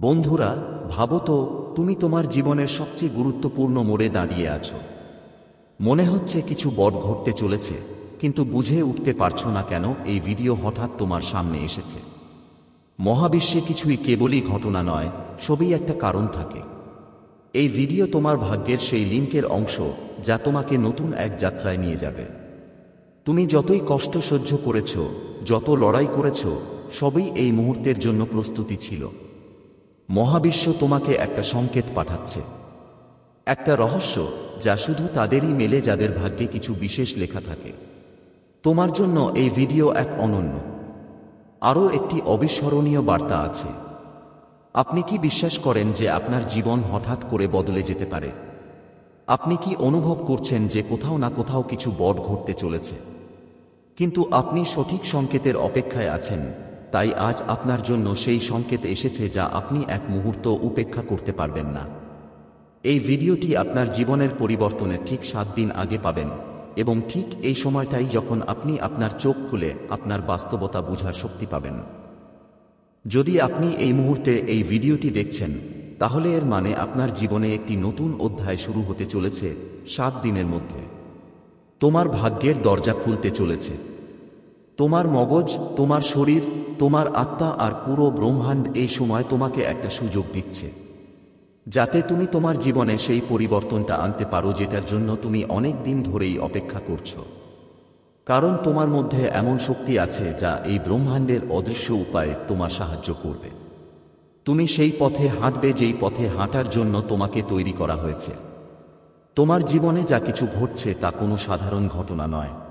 বন্ধুরা, ভাবো তো, তুমি তোমার জীবনের সবচেয়ে গুরুত্বপূর্ণ মোড়ে দাঁড়িয়ে আছো। মনে হচ্ছে কিছু বট ঘটতে চলেছে, কিন্তু বুঝে উঠতে পারছ না কেন এই ভিডিও হঠাৎ তোমার সামনে এসেছে। মহাবিশ্বে কিছুই কেবলই ঘটনা নয়, সবই একটা কারণ থাকে। এই ভিডিও তোমার ভাগ্যের সেই লিঙ্কের অংশ যা তোমাকে নতুন এক যাত্রায় নিয়ে যাবে। তুমি যতই কষ্ট সহ্য করেছ, যত লড়াই করেছ, সবই এই মুহূর্তের জন্য প্রস্তুতি ছিল। মহাবিশ্ব তোমাকে একটা সংকেত পাঠাচ্ছে। একটা রহস্য যা শুধু তাদেরই মেলে যাদের ভাগ্যে কিছু বিশেষ লেখা থাকে। তোমার জন্য এই ভিডিও এক অনন্য। আরও একটি অবিস্মরণীয় বার্তা আছে। আপনি কি বিশ্বাস করেন যে আপনার জীবন হঠাৎ করে বদলে যেতে পারে? আপনি কি অনুভব করছেন যে কোথাও না কোথাও কিছু বট ঘটতে চলেছে? কিন্তু আপনি সঠিক সংকেতের অপেক্ষায় আছেন। তাই আজ আপনার জন্য সেই সংকেত এসেছে যা আপনি এক মুহূর্ত উপেক্ষা করতে পারবেন না। এই ভিডিওটি আপনার জীবনের পরিবর্তনের ঠিক সাত দিন আগে পাবেন এবং ঠিক এই সময়টাই যখন আপনি আপনার চোখ খুলে আপনার বাস্তবতা বোঝার শক্তি পাবেন। যদি আপনি এই মুহূর্তে এই ভিডিওটি দেখছেন, তাহলে এর মানে আপনার জীবনে একটি নতুন অধ্যায় শুরু হতে চলেছে সাত দিনের মধ্যে। তোমার ভাগ্যের দরজা খুলতে চলেছে। তোমার মগজ, তোমার শরীর, তোমার আত্মা আর পুরো ব্রহ্মাণ্ড এই সময় তোমাকে একটা সুযোগ দিচ্ছে। যাতে তুমি তোমার জীবনে সেই পরিবর্তনটা আনতে পারো যেটার জন্য তুমি অনেক দিন ধরেই অপেক্ষা করছ। কারণ তোমার মধ্যে এমন শক্তি আছে যা এই ব্রহ্মাণ্ডের অদৃশ্য উপায়ে তোমার সাহায্য করবে। তুমি সেই পথে হাঁটবে যেই পথে হাঁটার জন্য তোমাকে তৈরি করা হয়েছে। তোমার জীবনে যা কিছু ঘটছে তা কোনো সাধারণ ঘটনা নয়।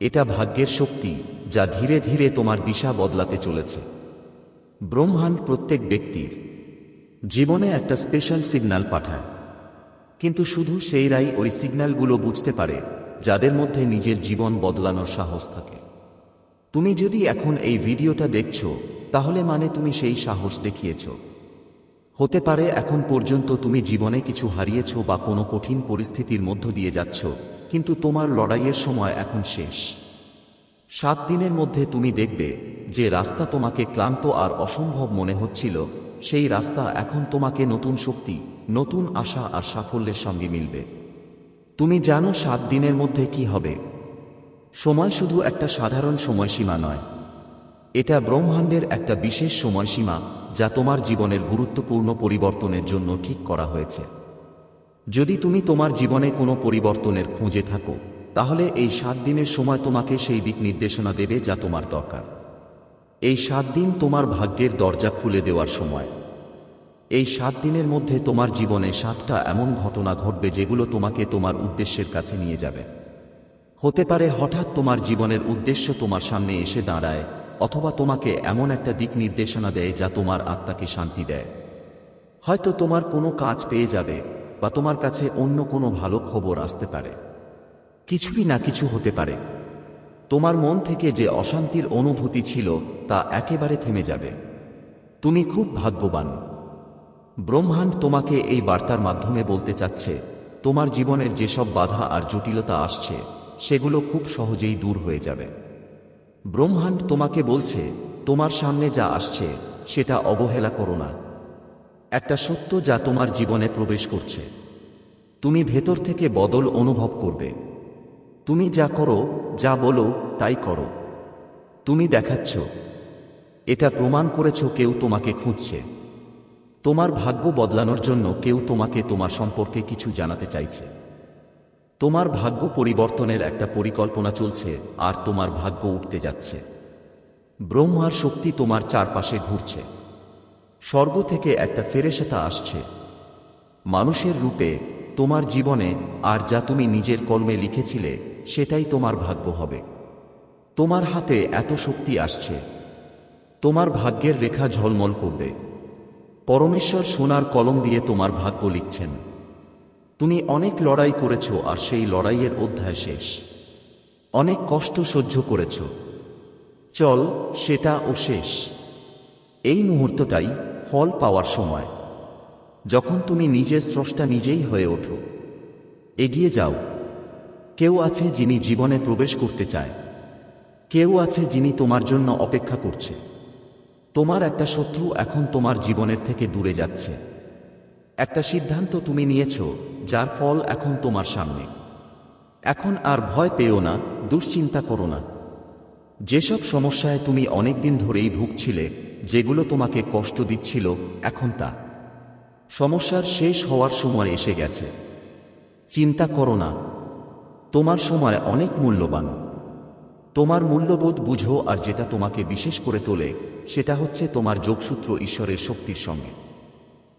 এটা ভাগ্যের শক্তি, যা ধীরে ধীরে তোমার দিশা বদলাতে চলেছে। ব্রহ্মাণ্ড প্রত্যেক ব্যক্তির জীবনে একটা স্পেশাল সিগন্যাল পাঠায়। কিন্তু শুধু সেইরাই ওই সিগন্যালগুলো বুঝতে পারে, যাদের মধ্যে নিজের জীবন বদলানোর সাহস থাকে। তুমি যদি এখন এই ভিডিওটা দেখছ, তাহলে মানে তুমি সেই সাহস দেখিয়েছ। হতে পারে এখন পর্যন্ত তুমি জীবনে কিছু হারিয়েছ বা কোনো কঠিন পরিস্থিতির মধ্য দিয়ে যাচ্ছ কিন্তু তোমার লড়াইয়ের সময় এখন শেষ। সাত দিনের মধ্যে তুমি দেখবে যে রাস্তা তোমাকে ক্লান্ত আর অসম্ভব মনে হচ্ছিল, সেই রাস্তা এখন তোমাকে নতুন শক্তি, নতুন আশা আর সাফল্যের সঙ্গে মিলবে। তুমি জানো সাত দিনের মধ্যে কি হবে। সময় শুধু একটা সাধারণ সময়সীমা নয়। এটা ব্রহ্মাণ্ডের একটা বিশেষ সময়সীমা যা তোমার জীবনের গুরুত্বপূর্ণ পরিবর্তনের জন্য ঠিক করা হয়েছে। যদি তুমি তোমার জীবনে কোনো পরিবর্তনের খুঁজে থাকো, তাহলে এই সাত দিনের সময় তোমাকে সেই দিক নির্দেশনা দেবে যা তোমার দরকার। এই সাত দিন তোমার ভাগ্যের দরজা খুলে দেওয়ার সময়। এই সাত দিনের মধ্যে তোমার জীবনে সাতটা এমন ঘটনা ঘটবে যেগুলো তোমাকে তোমার উদ্দেশ্যের কাছে নিয়ে যাবে। হতে পারে হঠাৎ তোমার জীবনের উদ্দেশ্য তোমার সামনে এসে দাঁড়ায়, অথবা তোমাকে এমন একটা দিক নির্দেশনা দেয় যা তোমার আত্মাকে শান্তি দেয়। হয়তো তোমার কোনো কাজ পেয়ে যাবে বা তোমার কাছে অন্য কোনো ভালো খবর আসতে পারে। কিছুই না কিছু হতে পারে। তোমার মন থেকে যে অশান্তির অনুভূতি ছিল তা একেবারে থেমে যাবে। তুমি খুব ভাগ্যবান। ব্রহ্মাণ্ড তোমাকে এই বার্তার মাধ্যমে বলতে চাচ্ছে, তোমার জীবনের যেসব বাধা আর জটিলতা আসছে, সেগুলো খুব সহজেই দূর হয়ে যাবে। ব্রহ্মাণ্ড তোমাকে বলছে, তোমার সামনে যা আসছে, সেটা অবহেলা করো না। একটা সত্য যা তোমার জীবনে প্রবেশ করছে। তুমি ভেতর থেকে বদল অনুভব করবে। তুমি যা করো, যা বলো, তাই করো। তুমি দেখাচ্ছ। এটা প্রমাণ করেছ কেউ তোমাকে খুঁজছে। তোমার ভাগ্য বদলানোর জন্য কেউ তোমাকে তোমার সম্পর্কে কিছু জানাতে চাইছে। তোমার ভাগ্য পরিবর্তনের একটা পরিকল্পনা চলছে, আর তোমার ভাগ্য উঠতে যাচ্ছে। ব্রহ্মার শক্তি তোমার চারপাশে ঘুরছে। স্বর্গ থেকে একটা ফেরেশতা আসছে। মানুষের রূপে, তোমার জীবনে আর যা তুমি নিজের কর্মে লিখেছিলে, সেটাই তোমার ভাগ্য হবে। তোমার হাতে এত শক্তি আসছে। তোমার ভাগ্যের রেখা ঝলমল করবে। পরমেশ্বর সোনার কলম দিয়ে তোমার ভাগ্য লিখছেন। তুমি অনেক লড়াই করেছ আর সেই লড়াইয়ের অধ্যায় শেষ। অনেক কষ্ট সহ্য করেছ। চল, সেটা ও শেষ। এই মুহূর্তটাই ফল পাওয়ার সময়, যখন তুমি নিজের স্রষ্টা নিজেই হয়ে ওঠো, এগিয়ে যাও। কেউ আছে যিনি জীবনে প্রবেশ করতে চায়। কেউ আছে যিনি তোমার জন্য অপেক্ষা করছে। তোমার একটা শত্রু এখন তোমার জীবনের থেকে দূরে যাচ্ছে। একটা সিদ্ধান্ত তুমি নিয়েছ, যার ফল এখন তোমার সামনে। এখন আর ভয় পেও না, দুশ্চিন্তা করো না। যেসব সমস্যায় তুমি অনেকদিন ধরেই ভুগছিলে, যেগুলো তোমাকে কষ্ট দিচ্ছিল, এখন তা। সমস্যার শেষ হওয়ার সময় এসে গেছে। চিন্তা করো না। তোমার সময় অনেক মূল্যবান। তোমার মূল্যবোধ বুঝো আর যেটা তোমাকে বিশেষ করে তোলে, সেটা হচ্ছে তোমার যোগসূত্র ঈশ্বরের শক্তির সঙ্গে।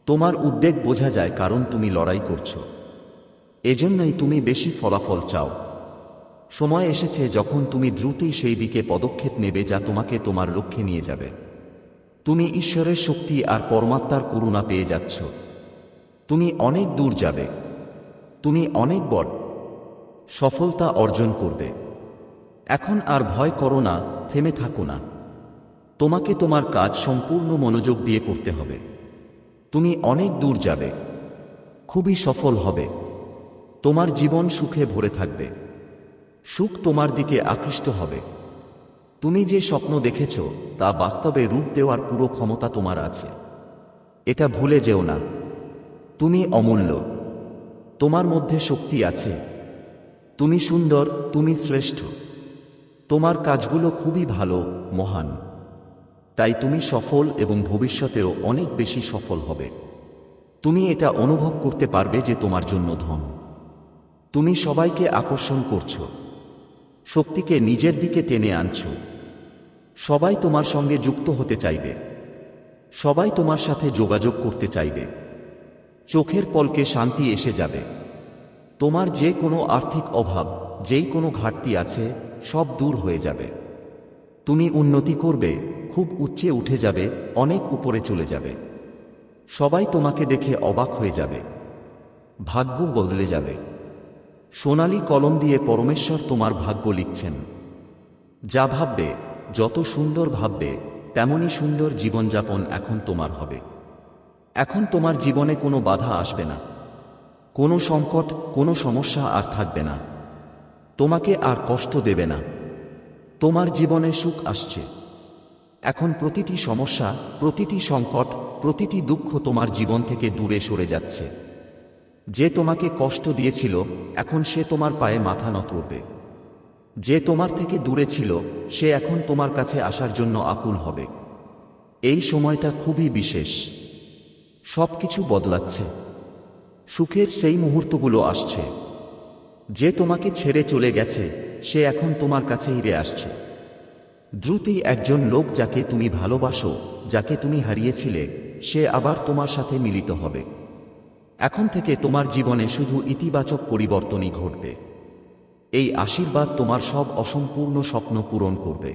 তোমার উদ্বেগ বোঝা যায় কারণ তুমি লড়াই করছ। এজন্যই তুমি বেশি ফলাফল চাও। সময় এসেছে যখন তুমি দ্রুতই সেই দিকে পদক্ষেপ নেবে যা তোমাকে তোমার লক্ষ্যে নিয়ে যাবে। তুমি ঈশ্বরের শক্তি আর পরমাত্মার করুণা পেয়ে যাচ্ছ। তুমি অনেক দূর যাবে। তুমি অনেক বড়। সফলতা অর্জন করবে। এখন আর ভয় করো না, থেমে থাকো না। তোমাকে তোমার কাজ সম্পূর্ণ মনোযোগ দিয়ে করতে হবে। তুমি অনেক দূর যাবে। খুবই সফল হবে। তোমার জীবন সুখে ভরে থাকবে। সুখ তোমার দিকে আকৃষ্ট হবে। তুমি যে স্বপ্ন দেখেছ, তা বাস্তবে রূপ দেওয়ার পুরো ক্ষমতা তোমার আছে। এটা ভুলে যেও না। তুমি অমূল্য। তোমার মধ্যে শক্তি আছে। তুমি সুন্দর, তুমি শ্রেষ্ঠ। তোমার কাজগুলো খুবই ভালো, মহান। তাই তুমি সফল এবং ভবিষ্যতেও অনেক বেশি সফল হবে। তুমি এটা অনুভব করতে পারবে যে তোমার জন্য ধন। তুমি সবাইকে আকর্ষণ করছ। শক্তিকে নিজের দিকে টেনে আনছো। সবাই তোমার সঙ্গে যুক্ত হতে চাইবে। সবাই তোমার সাথে যোগাযোগ করতে চাইবে। চোখের পলকে শান্তি এসে যাবে। তোমার যে কোনো আর্থিক অভাব, যেই কোনো ঘাটতি আছে, সব দূর হয়ে যাবে। তুমি উন্নতি করবে, খুব উচ্চে উঠে যাবে, অনেক উপরে চলে যাবে। সবাই তোমাকে দেখে অবাক হয়ে যাবে। ভাগ্য বদলে যাবে। সোনালি কলম দিয়ে পরমেশ্বর তোমার ভাগ্য লিখছেন। যা ভাববে, যত সুন্দর ভাববে তেমনই সুন্দর জীবনযাপন এখন তোমার হবে। এখন তোমার জীবনে কোনো বাধা আসবে না। কোনো সংকট, কোনো সমস্যা আর থাকবে না। তোমাকে আর কষ্ট দেবে না। তোমার জীবনে সুখ আসছে। এখন প্রতিটি সমস্যা, প্রতিটি সংকট, প্রতিটি দুঃখ তোমার জীবন থেকে দূরে সরে যাচ্ছে। যে তোমাকে কষ্ট দিয়েছিল, এখন সে তোমার পায়ে মাথা নত করবে। যে তোমার থেকে দূরে ছিল, সে এখন তোমার কাছে আসার জন্য আকুল হবে। এই সময়টা খুবই বিশেষ। সব কিছু বদলাচ্ছে। সুখের সেই মুহূর্তগুলো আসছে। যে তোমাকে ছেড়ে চলে গেছে, সে এখন তোমার কাছে হিরে আসছে। দ্রুতই একজন লোক যাকে তুমি ভালোবাসো, যাকে তুমি হারিয়েছিলে, সে আবার তোমার সাথে মিলিত হবে। এখন থেকে তোমার জীবনে শুধু ইতিবাচক পরিবর্তনই ঘটবে। এই আশীর্বাদ তোমার সব অসম্পূর্ণ স্বপ্ন পূরণ করবে।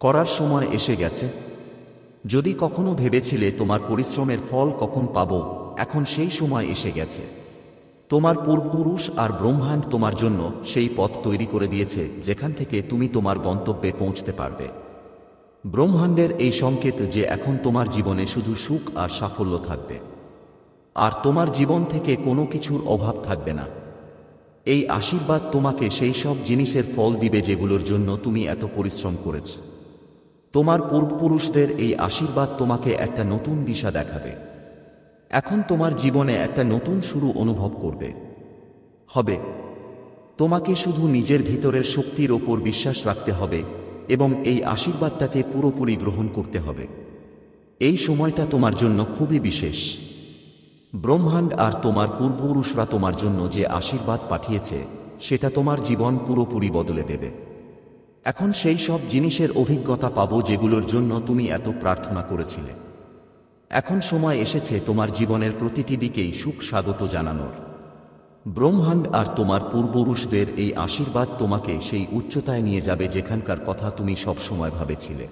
করার সময় এসে গেছে। যদি কখনো ভেবেছিলে তোমার পরিশ্রমের ফল কখন পাবো, এখন সেই সময় এসে গেছে। তোমার পূর্বপুরুষ আর ব্রহ্মাণ্ড তোমার জন্য সেই পথ তৈরি করে দিয়েছে, যেখান থেকে তুমি তোমার গন্তব্যে পৌঁছতে পারবে। ব্রহ্মাণ্ডের এই সংকেত যে এখন তোমার জীবনে শুধু সুখ আর সাফল্য থাকবে। আর তোমার জীবন থেকে কোনো কিছুর অভাব থাকবে না। এই আশীর্বাদ তোমাকে সেই সব জিনিসের ফল দিবে যেগুলোর জন্য তুমি এত পরিশ্রম করেছ। তোমার পূর্বপুরুষদের এই আশীর্বাদ তোমাকে একটা নতুন দিশা দেখাবে। এখন তোমার জীবনে একটা নতুন শুরু অনুভব করবে। হবে। তোমাকে শুধু নিজের ভিতরের শক্তির ওপর বিশ্বাস রাখতে হবে এবং এই আশীর্বাদটাকে পুরোপুরি গ্রহণ করতে হবে। এই সময়টা তোমার জন্য খুবই বিশেষ। ব্রহ্মাণ্ড আর তোমার পূর্বপুরুষরা তোমার জন্য যে আশীর্বাদ পাঠিয়েছে, সেটা তোমার জীবন পুরোপুরি বদলে দেবে। এখন সেই সব জিনিসের অভিজ্ঞতা পাবো যেগুলোর জন্য তুমি এত প্রার্থনা করেছিলে। এখন সময় এসেছে তোমার জীবনের প্রতিটি দিকেই সুখ স্বাগত জানানোর। ব্রহ্মাণ্ড আর তোমার পূর্বপুরুষদের এই আশীর্বাদ তোমাকে সেই উচ্চতায় নিয়ে যাবে যেখানকার কথা তুমি সব সময় ভাবেছিলে।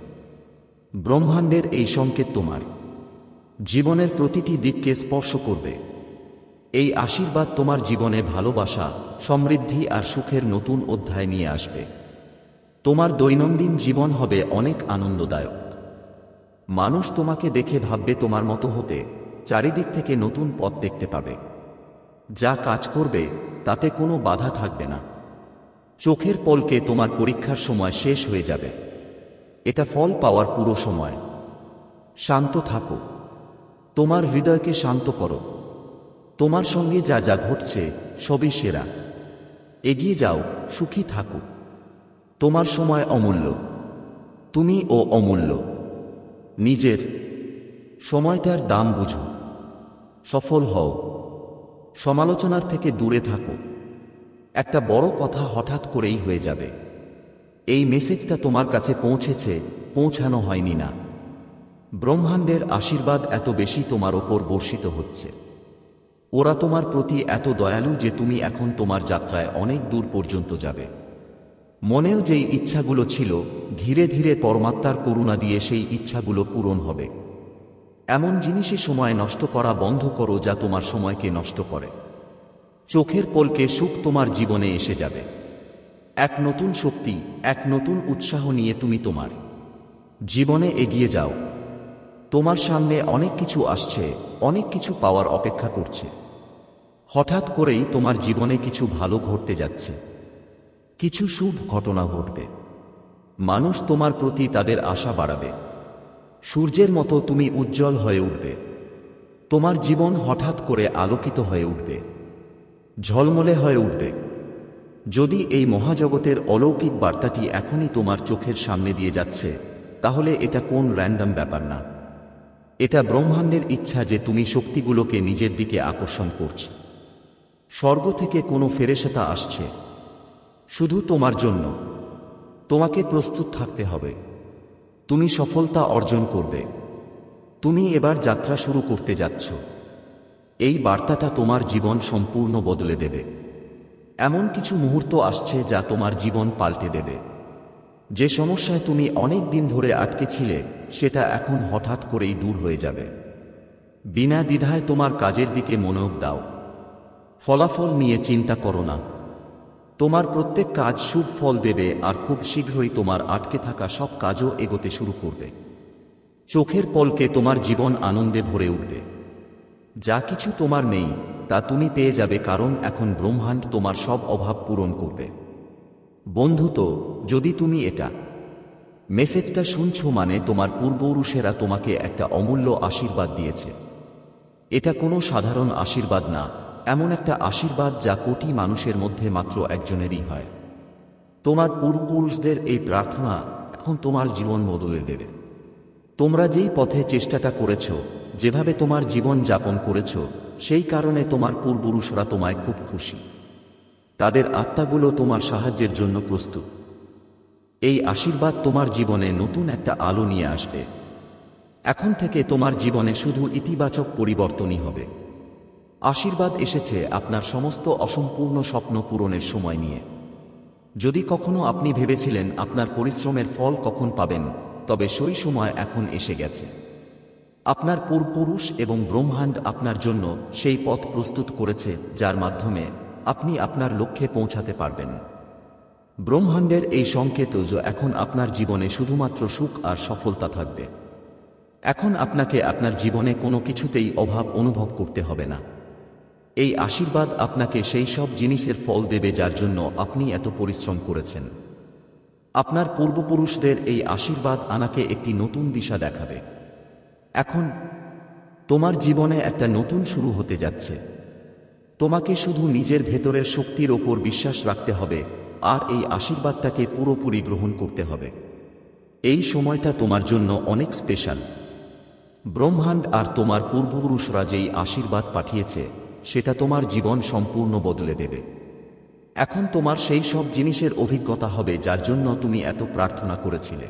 ব্রহ্মাণ্ডের এই সংকেত তোমার। জীবনের প্রতিটি দিককে স্পর্শ করবে। এই আশীর্বাদ তোমার জীবনে ভালোবাসা, সমৃদ্ধি আর সুখের নতুন অধ্যায় নিয়ে আসবে। তোমার দৈনন্দিন জীবন হবে অনেক আনন্দদায়ক। মানুষ তোমাকে দেখে ভাববে তোমার মতো হতে, চারিদিক থেকে নতুন পথ দেখতে পাবে। যা কাজ করবে, তাতে কোনো বাধা থাকবে না। চোখের পলকে তোমার পরীক্ষার সময় শেষ হয়ে যাবে। এটা ফল পাওয়ার পুরো সময়। শান্ত থাকো। তোমার হৃদয়কে শান্ত করো। তোমার সঙ্গে যা যা ঘটছে, সবই সেরা। এগিয়ে যাও, সুখী থাকো। তোমার সময় অমূল্য। তুমি ও অমূল্য। নিজের। সময়টার দাম বুঝো। সফল হও। সমালোচনার থেকে দূরে থাকো। একটা বড় কথা হঠাৎ করেই হয়ে যাবে। এই মেসেজটা তোমার কাছে পৌঁছেছে, পৌঁছানো হয়নি না। ব্রহ্মাণ্ডের আশীর্বাদ এত বেশি তোমার ওপর বর্ষিত হচ্ছে। ওরা তোমার প্রতি এত দয়ালু যে তুমি এখন তোমার যাত্রায় অনেক দূর পর্যন্ত যাবে। মনেও যেই ইচ্ছাগুলো ছিল, ধীরে ধীরে পরমাত্মার করুণা দিয়ে সেই ইচ্ছাগুলো পূরণ হবে। এমন জিনিসে সময় নষ্ট করা বন্ধ করো যা তোমার সময়কে নষ্ট করে। চোখের পলকে সুখ তোমার জীবনে এসে যাবে। এক নতুন শক্তি, এক নতুন উৎসাহ নিয়ে তুমি তোমার জীবনে এগিয়ে যাও। তোমার সামনে অনেক কিছু আসছে, অনেক কিছু পাওয়ার অপেক্ষা করছে। হঠাৎ করেই তোমার জীবনে কিছু ভালো ঘটতে যাচ্ছে। কিছু শুভ ঘটনা ঘটবে। মানুষ তোমার প্রতি তাদের আশা বাড়াবে। সূর্যের মতো তুমি উজ্জ্বল হয়ে উঠবে। তোমার জীবন হঠাৎ করে আলোকিত হয়ে উঠবে। ঝলমলে হয়ে উঠবে। যদি এই মহাজগতের অলৌকিক বার্তাটি এখনই তোমার চোখের সামনে দিয়ে যাচ্ছে, তাহলে এটা কোন র্যান্ডম ব্যাপার না। এটা ব্রহ্মাণ্ডের ইচ্ছা যে তুমি শক্তিগুলোকে নিজের দিকে আকর্ষণ করছ। স্বর্গ থেকে কোনো ফেরেশতা আসছে। শুধু তোমার জন্য। তোমাকে প্রস্তুত থাকতে হবে। তুমি সফলতা অর্জন করবে। তুমি এবার যাত্রা শুরু করতে যাচ্ছ। এই বার্তাটা তোমার জীবন সম্পূর্ণ বদলে দেবে। এমন কিছু মুহূর্ত আসছে যা তোমার জীবন পাল্টে দেবে। যে সমস্যায় তুমি অনেক দিন ধরে আটকে ছিলে সেটা এখন হঠাৎ করেই দূর হয়ে যাবে। বিনা দ্বিধায় তোমার কাজের দিকে মনোযোগ দাও। ফলাফল নিয়ে চিন্তা করো না। তোমার প্রত্যেক কাজ শুভ ফল দেবে আর খুব শীঘ্রই তোমার আটকে থাকা সব কাজও এগোতে শুরু করবে। চোখের পলকে তোমার জীবন আনন্দে ভরে উঠবে। যা কিছু তোমার নেই, তা তুমি পেয়ে যাবে কারণ এখন ব্রহ্মাণ্ড তোমার সব অভাব পূরণ করবে। বন্ধু তো যদি তুমি এটা মেসেজটা শুনছো মানে তোমার পূর্বপুরুষেরা তোমাকে একটা অমূল্য আশীর্বাদ দিয়েছে। এটা কোনো সাধারণ আশীর্বাদ না, এমন একটা আশীর্বাদ যা কোটি মানুষের মধ্যে মাত্র একজনেরই হয়। তোমার পূর্বপুরুষদের এই প্রার্থনা এখন তোমার জীবন বদলে দেবে। তোমরা যেই পথে চেষ্টাটা করেছ, যেভাবে তোমার জীবন যাপন করেছ, সেই কারণে তোমার পূর্বপুরুষরা তোমায় খুব খুশি। তাদের আত্মাগুলো তোমার সাহায্যের জন্য প্রস্তুত। এই আশীর্বাদ তোমার জীবনে নতুন একটা আলো নিয়ে আসবে। এখন থেকে তোমার জীবনে শুধু ইতিবাচক পরিবর্তনই হবে। আশীর্বাদ এসেছে আপনার সমস্ত অসম্পূর্ণ স্বপ্ন পূরণের সময় নিয়ে। যদি কখনো আপনি ভেবেছিলেন আপনার পরিশ্রমের ফল কখন পাবেন, তবে সেই সময় এখন এসে গেছে। আপনার পূর্বপুরুষ এবং ব্রহ্মাণ্ড আপনার জন্য সেই পথ প্রস্তুত করেছে, যার মাধ্যমে আপনি আপনার লক্ষ্যে পৌঁছাতে পারবেন। ব্রহ্মাণ্ডের এই সংকেত যে এখন আপনার জীবনে শুধুমাত্র সুখ আর সফলতা থাকবে। এখন আপনাকে আপনার জীবনে কোনো কিছুতেই অভাব অনুভব করতে হবে না। এই আশীর্বাদ আপনাকে সেই সব জিনিসের ফল দেবে যার জন্য আপনি এত পরিশ্রম করেছেন। আপনার পূর্বপুরুষদের এই আশীর্বাদ আনাকে একটি নতুন দিশা দেখাবে। এখন তোমার জীবনে একটা নতুন শুরু হতে যাচ্ছে। তোমাকে শুধু নিজের ভেতরের শক্তির ওপর বিশ্বাস রাখতে হবে। আর এই আশীর্বাদটাকে পুরোপুরি গ্রহণ করতে হবে। এই সময়টা তোমার জন্য অনেক স্পেশাল। ব্রহ্মাণ্ড আর তোমার পূর্বপুরুষরা যেই আশীর্বাদ পাঠিয়েছে, সেটা তোমার জীবন সম্পূর্ণ বদলে দেবে। এখন তোমার সেই সব জিনিসের অভিজ্ঞতা হবে যার জন্য তুমি এত প্রার্থনা করেছিলে।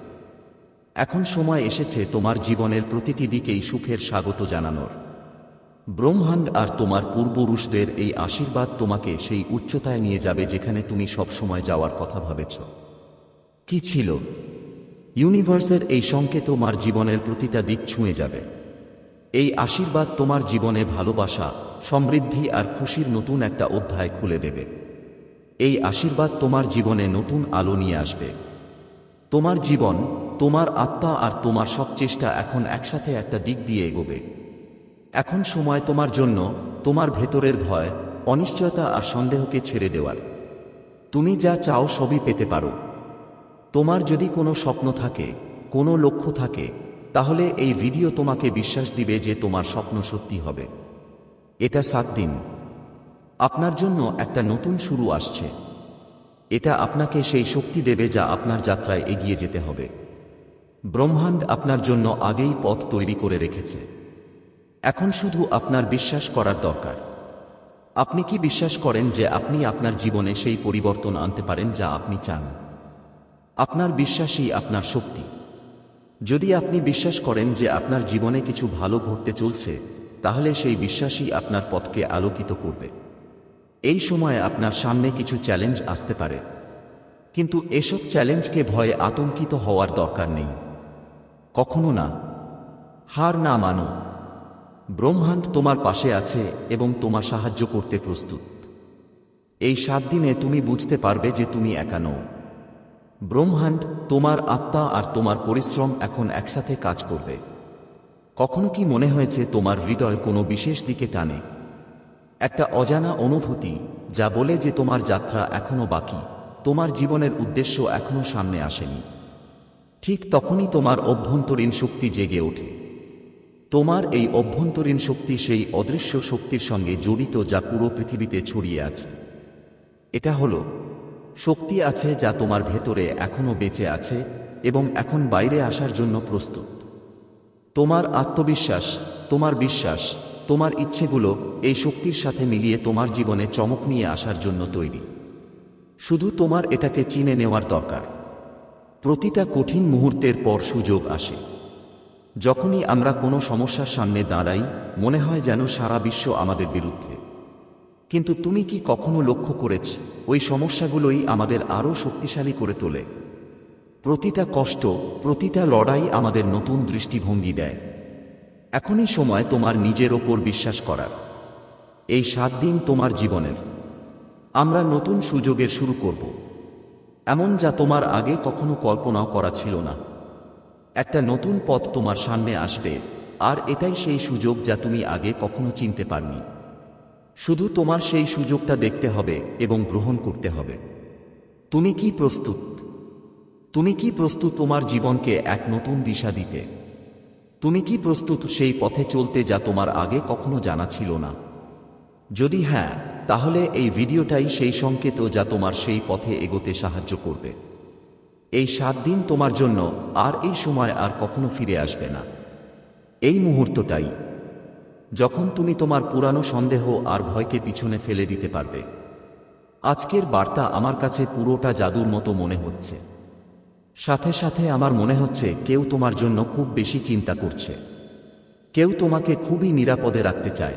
এখন সময় এসেছে তোমার জীবনের প্রতিটি দিকেই সুখের স্বাগত জানানোর। ব্রহ্মাণ্ড আর তোমার পূর্বপুরুষদের এই আশীর্বাদ তোমাকে সেই উচ্চতায় নিয়ে যাবে যেখানে তুমি সবসময় যাওয়ার কথা ভাবেছ। কি ছিল? ইউনিভার্সের এই সংকেত তোমার জীবনের প্রতিটা দিক ছুঁয়ে যাবে। এই আশীর্বাদ তোমার জীবনে ভালোবাসা, সমৃদ্ধি আর খুশির নতুন একটা অধ্যায় খুলে দেবে। এই আশীর্বাদ তোমার জীবনে নতুন আলো নিয়ে আসবে। তোমার জীবন, তোমার আত্মা আর তোমার সব চেষ্টা এখন একসাথে একটা দিক দিয়ে এগোবে। এখন সময় তোমার জন্য তোমার ভেতরের ভয়, অনিশ্চয়তা আর সন্দেহকে ছেড়ে দেওয়ার। তুমি যা চাও সবই পেতে পারো। তোমার যদি কোনো স্বপ্ন থাকে, কোনো লক্ষ্য থাকে, তাহলে এই ভিডিও তোমাকে বিশ্বাস দিবে যে তোমার স্বপ্ন সত্যি হবে। এটা সাত দিন। আপনার জন্য একটা নতুন শুরু আসছে। এটা আপনাকে সেই শক্তি দেবে যা আপনার যাত্রায় এগিয়ে যেতে হবে। ব্রহ্মাণ্ড আপনার জন্য আগেই পথ তৈরি করে রেখেছে। এখন শুধু আপনার বিশ্বাস করার দরকার। আপনি কি বিশ্বাস করেন যে আপনি আপনার জীবনে সেই পরিবর্তন আনতে পারেন যা আপনি চান? আপনার বিশ্বাসই আপনার শক্তি। যদি আপনি বিশ্বাস করেন যে আপনার জীবনে কিছু ভালো ঘটতে চলছে, তাহলে সেই বিশ্বাসই আপনার পথকে আলোকিত করবে। এই সময়ে আপনার সামনে কিছু চ্যালেঞ্জ আসতে পারে। কিন্তু এসব চ্যালেঞ্জকে ভয়ে আতঙ্কিত হওয়ার দরকার নেই। কখনো না। হার না মানো। ব্রহ্মাণ্ড তোমার পাশে আছে এবং তোমার সাহায্য করতে প্রস্তুত। এই সাত দিনে তুমি বুঝতে পারবে যে তুমি একা নও। ব্রহ্মাণ্ড তোমার আত্মা আর তোমার পরিশ্রম এখন একসাথে কাজ করবে। কখনো কি মনে হয়েছে তোমার হৃদয় কোনো বিশেষ দিকে টানে? একটা অজানা অনুভূতি যা বলে যে তোমার যাত্রা এখনও বাকি, তোমার জীবনের উদ্দেশ্য এখনও সামনে আসেনি। ঠিক তখনই তোমার অভ্যন্তরীণ শক্তি জেগে ওঠে। তোমার এই অভ্যন্তরীণ শক্তি সেই অদৃশ্য শক্তির সঙ্গে জড়িত যা পুরো পৃথিবীতে ছড়িয়ে আছে। এটা হলো, শক্তি আছে যা তোমার ভেতরে এখনও বেঁচে আছে এবং এখন বাইরে আসার জন্য প্রস্তুত। তোমার আত্মবিশ্বাস, তোমার বিশ্বাস, তোমার ইচ্ছেগুলো এই শক্তির সাথে মিলিয়ে তোমার জীবনে চমক নিয়ে আসার জন্য তৈরি। শুধু তোমার এটাকে চিনে নেওয়ার দরকার। প্রতিটা কঠিন মুহূর্তের পর সুযোগ আসে। যখনই আমরা কোনো সমস্যার সামনে দাঁড়াই, মনে হয় যেন সারা বিশ্ব আমাদের বিরুদ্ধে। কিন্তু তুমি কি কখনো লক্ষ্য করেছ, ওই সমস্যাগুলোই আমাদের আরও শক্তিশালী করে তোলে? প্রতিটা কষ্ট, প্রতিটা লড়াই আমাদের নতুন দৃষ্টিভঙ্গি দেয়। এখনই সময় তোমার নিজের ওপর বিশ্বাস করার। এই সাত দিন তোমার জীবনের। আমরা নতুন সুযোগের শুরু করব। এমন যা তোমার আগে কখনো কল্পনাও করা ছিল না। একটা নতুন পথ তোমার সামনে আসবে, আর এটাই সেই সুযোগ যা তুমি আগে কখনো চিনতে পারনি। শুধু তোমার সেই সুযোগটা দেখতে হবে এবং গ্রহণ করতে হবে। তুমি কি প্রস্তুত? তুমি কি প্রস্তুত তোমার জীবনকে এক নতুন দিশা দিতে? তুমি কি প্রস্তুত সেই পথে চলতে যা তোমার আগে কখনো জানা ছিল না? যদি হ্যাঁ তাহলে এই ভিডিওটাই সেই সংকেত যা তোমার সেই পথে এগোতে সাহায্য করবে। এই সাত দিন তোমার জন্য আর এই সময় আর কখনো ফিরে আসবে না। এই মুহূর্তটাই, যখন তুমি তোমার পুরানো সন্দেহ আর ভয়কে পিছনে ফেলে দিতে পারবে। আজকের বার্তা আমার কাছে পুরোটা জাদুর মতো মনে হচ্ছে। সাথে সাথে আমার মনে হচ্ছে কেউ তোমার জন্য খুব বেশি চিন্তা করছে। কেউ তোমাকে খুবই নিরাপদে রাখতে চায়।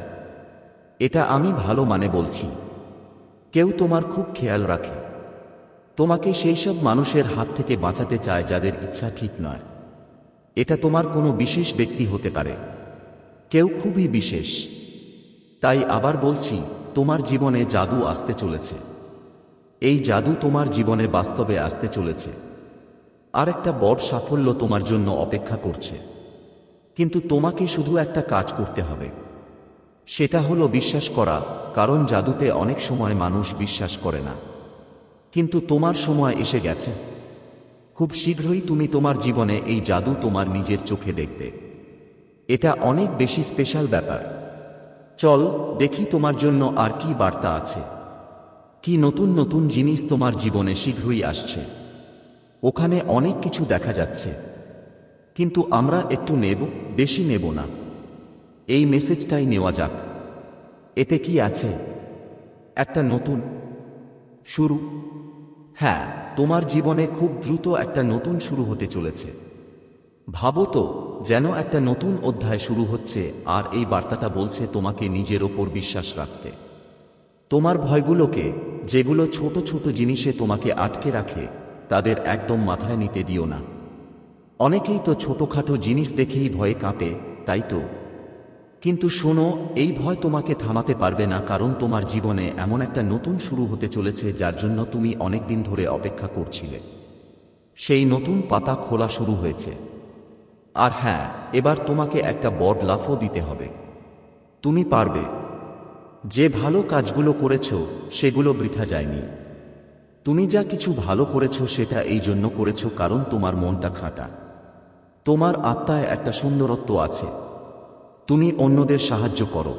এটা আমি ভালো মানে বলছি। কেউ তোমার খুব খেয়াল রাখে। তোমাকে সেই সব মানুষের হাত থেকে বাঁচাতে চায় যাদের ইচ্ছা ঠিক নয়। এটা তোমার কোনো বিশেষ ব্যক্তি হতে পারে। কেউ খুবই বিশেষ। তাই আবার বলছি, তোমার জীবনে জাদু আসতে চলেছে। এই জাদু তোমার জীবনে বাস্তবে আসতে চলেছে। আর একটা বড় সাফল্য তোমার জন্য অপেক্ষা করছে। কিন্তু তোমাকে শুধু একটা কাজ করতে হবে। সেটা হলো বিশ্বাস করা, কারণ জাদুতে অনেক সময় মানুষ বিশ্বাস করে না। কিন্তু তোমার সময় এসে গেছে। খুব শীঘ্রই তুমি তোমার জীবনে এই জাদু তোমার নিজের চোখে দেখবে। এটা অনেক বেশি স্পেশাল ব্যাপার। চল, দেখি তোমার জন্য আর কি বার্তা আছে। কি নতুন নতুন জিনিস তোমার জীবনে শীঘ্রই আসছে। ওখানে অনেক কিছু দেখা যাচ্ছে। কিন্তু আমরা একটু নেব, বেশি নেব না। এই মেসেজটাই নেওয়া যাক। এতে কি আছে? একটা নতুন, শুরু। হ্যাঁ তোমার জীবনে খুব দ্রুত একটা নতুন শুরু হতে চলেছে। ভাবো তো, যেন একটা নতুন অধ্যায় শুরু হচ্ছে আর এই বার্তাটা বলছে তোমাকে নিজের ওপর বিশ্বাস রাখতে। তোমার ভয়গুলোকে, যেগুলো ছোট ছোট জিনিসে তোমাকে আটকে রাখে, তাদের একদম মাথায় নিতে দিও না। অনেকেই তো ছোটখাটো জিনিস দেখেই ভয়ে কাঁপে, তাই তো? কিন্তু শোনো, এই ভয় তোমাকে থামাতে পারবে না, কারণ তোমার জীবনে এমন একটা নতুন শুরু হতে চলেছে যার জন্য তুমি অনেক দিন ধরে অপেক্ষা করছিলে। সেই নতুন পাতা খোলা শুরু হয়েছে। আর হ্যাঁ এবার তোমাকে একটা বড় লাফও দিতে হবে। তুমি পারবে। যে ভালো কাজগুলো করেছ, সেগুলো বৃথা যায়নি। তুমি যা কিছু ভালো করেছ, সেটা এই জন্য করেছ কারণ তোমার মনটা খাঁটা। তোমার আত্মায় একটা সুন্দরত্ব আছে। তুমি অন্যদের সাহায্য করো।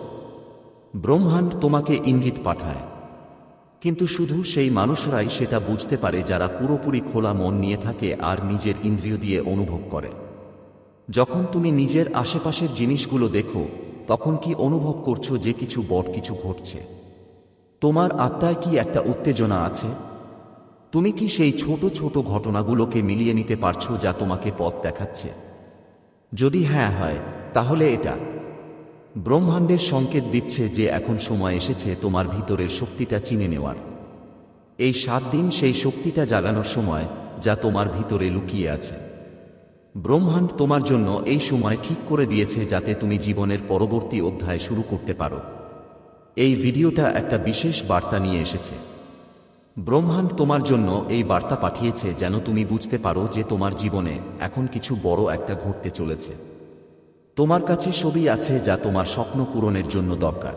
ব্রহ্মাণ্ড তোমাকে ইঙ্গিত পাঠায়। কিন্তু শুধু সেই মানুষরাই সেটা বুঝতে পারে যারা পুরোপুরি খোলা মন নিয়ে থাকে আর নিজের ইন্দ্রিয় দিয়ে অনুভব করে। যখন তুমি নিজের আশেপাশের জিনিসগুলো দেখো, তখন কি অনুভব করছ যে কিছু বট কিছু ঘটছে? তোমার আত্মায় কি একটা উত্তেজনা আছে? তুমি কি সেই ছোট ছোট ঘটনাগুলোকে মিলিয়ে নিতে পারছ যা তোমাকে পথ দেখাচ্ছে? যদি হ্যাঁ হয়, তাহলে এটা। ব্রহ্মাণ্ডের সংকেত দিচ্ছে যে এখন সময় এসেছে তোমার ভিতরের শক্তিটা চিনে নেওয়ার। এই সাত দিন সেই শক্তিটা জাগানোর সময় যা তোমার ভিতরে লুকিয়ে আছে। ব্রহ্মাণ্ড তোমার জন্য এই সময় ঠিক করে দিয়েছে যাতে তুমি জীবনের পরবর্তী অধ্যায় শুরু করতে পারো। এই ভিডিওটা একটা বিশেষ বার্তা নিয়ে এসেছে। ব্রহ্মাণ্ড তোমার জন্য এই বার্তা পাঠিয়েছে যেন তুমি বুঝতে পারো যে তোমার জীবনে এখন কিছু বড় একটা ঘটতে চলেছে। তোমার কাছে সবই আছে যা তোমার স্বপ্ন পূরণের জন্য দরকার।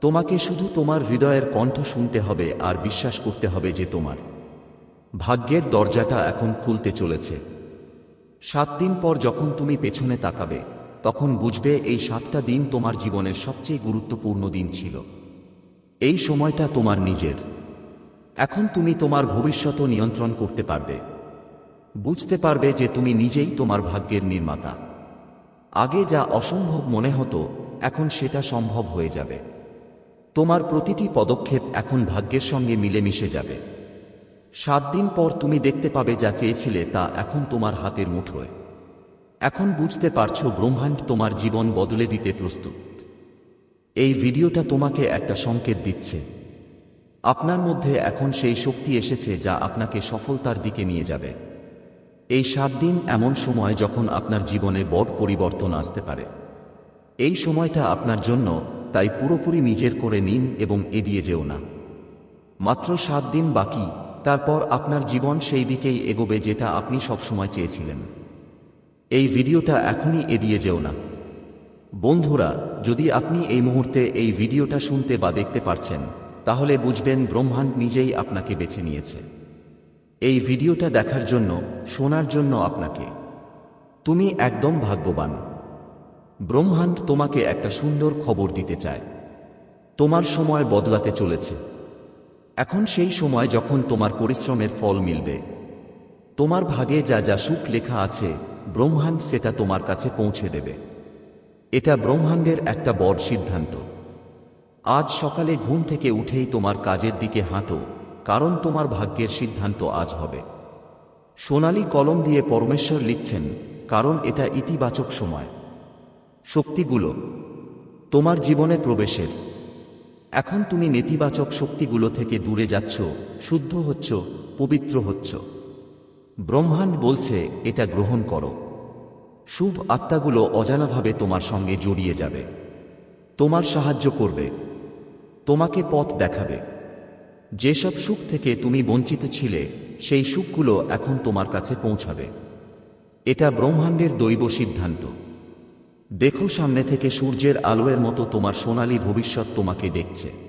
তোমাকে শুধু তোমার হৃদয়ের কণ্ঠ শুনতে হবে আর বিশ্বাস করতে হবে যে তোমার ভাগ্যের দরজাটা এখন খুলতে চলেছে। সাত দিন পর যখন তুমি পেছনে তাকাবে, তখন বুঝবে এই সাতটা দিন তোমার জীবনের সবচেয়ে গুরুত্বপূর্ণ দিন ছিল। এই সময়টা তোমার নিজের। এখন তুমি তোমার ভবিষ্যৎ নিয়ন্ত্রণ করতে পারবে। বুঝতে পারবে যে তুমি নিজেই তোমার ভাগ্যের নির্মাতা। আগে যা অসম্ভব মনে হতো, এখন সেটা সম্ভব হয়ে যাবে। তোমার প্রতিটি পদক্ষেপ এখন ভাগ্যের সঙ্গে মিলেমিশে যাবে। সাত দিন পর তুমি দেখতে পাবে যা চেয়েছিলে তা এখন তোমার হাতের মুঠোয়। এখন বুঝতে পারছ ব্রহ্মাণ্ড তোমার জীবন বদলে দিতে প্রস্তুত। এই ভিডিওটা তোমাকে একটা সংকেত দিচ্ছে। আপনার মধ্যে এখন সেই শক্তি এসেছে যা আপনাকে সফলতার দিকে নিয়ে যাবে। এই সাত দিন এমন সময় যখন আপনার জীবনে বড় পরিবর্তন আসতে পারে। এই সময়টা আপনার জন্য তাই পুরোপুরি নিজের করে নিন এবং এড়িয়ে যেও না। মাত্র সাত দিন বাকি, তারপর আপনার জীবন সেই দিকেই এগোবে যেটা আপনি সবসময় চেয়েছিলেন। এই ভিডিওটা এখনই এড়িয়ে যেও না। বন্ধুরা, যদি আপনি এই মুহূর্তে এই ভিডিওটা শুনতে বা দেখতে পারছেন, তাহলে বুঝবেন ব্রহ্মাণ্ড নিজেই আপনাকে বেছে নিয়েছে। এই ভিডিওটা দেখার জন্য, শোনার জন্য আপনাকে। তুমি একদম ভাগ্যবান। ব্রহ্মাণ্ড তোমাকে একটা সুন্দর খবর দিতে চায়। তোমার সময় বদলাতে চলেছে। এখন সেই সময় যখন তোমার পরিশ্রমের ফল মিলবে। তোমার ভাগে যা যা সুখ লেখা আছে, ব্রহ্মাণ্ড সেটা তোমার কাছে পৌঁছে দেবে। এটা ব্রহ্মাণ্ডের একটা বড় সিদ্ধান্ত। আজ সকালে ঘুম থেকে উঠেই তোমার কাজের দিকে হাঁটো। কারণ তোমার ভাগ্যের সিদ্ধান্ত আজ হবে। সোনালি কলম দিয়ে পরমেশ্বর লিখছেন, কারণ এটা ইতিবাচক সময়। শক্তিগুলো, তোমার জীবনে প্রবেশের। এখন তুমি নেতিবাচক শক্তিগুলো থেকে দূরে যাচ্ছ, শুদ্ধ হচ্ছ, পবিত্র হচ্ছ। ব্রহ্মাণ্ড বলছে, এটা গ্রহণ করো। শুভ আত্মাগুলো অজানাভাবে তোমার সঙ্গে জড়িয়ে যাবে। তোমার সাহায্য করবে। তোমাকে পথ দেখাবে। যেসব সুখ থেকে তুমি বঞ্চিত ছিলে, সেই সুখগুলো এখন তোমার কাছে পৌঁছাবে। এটা ব্রহ্মাণ্ডের দৈব সিদ্ধান্ত। দেখো সামনে থেকে সূর্যের আলোয়ের মতো তোমার সোনালী ভবিষ্যৎ তোমাকে দেখছে।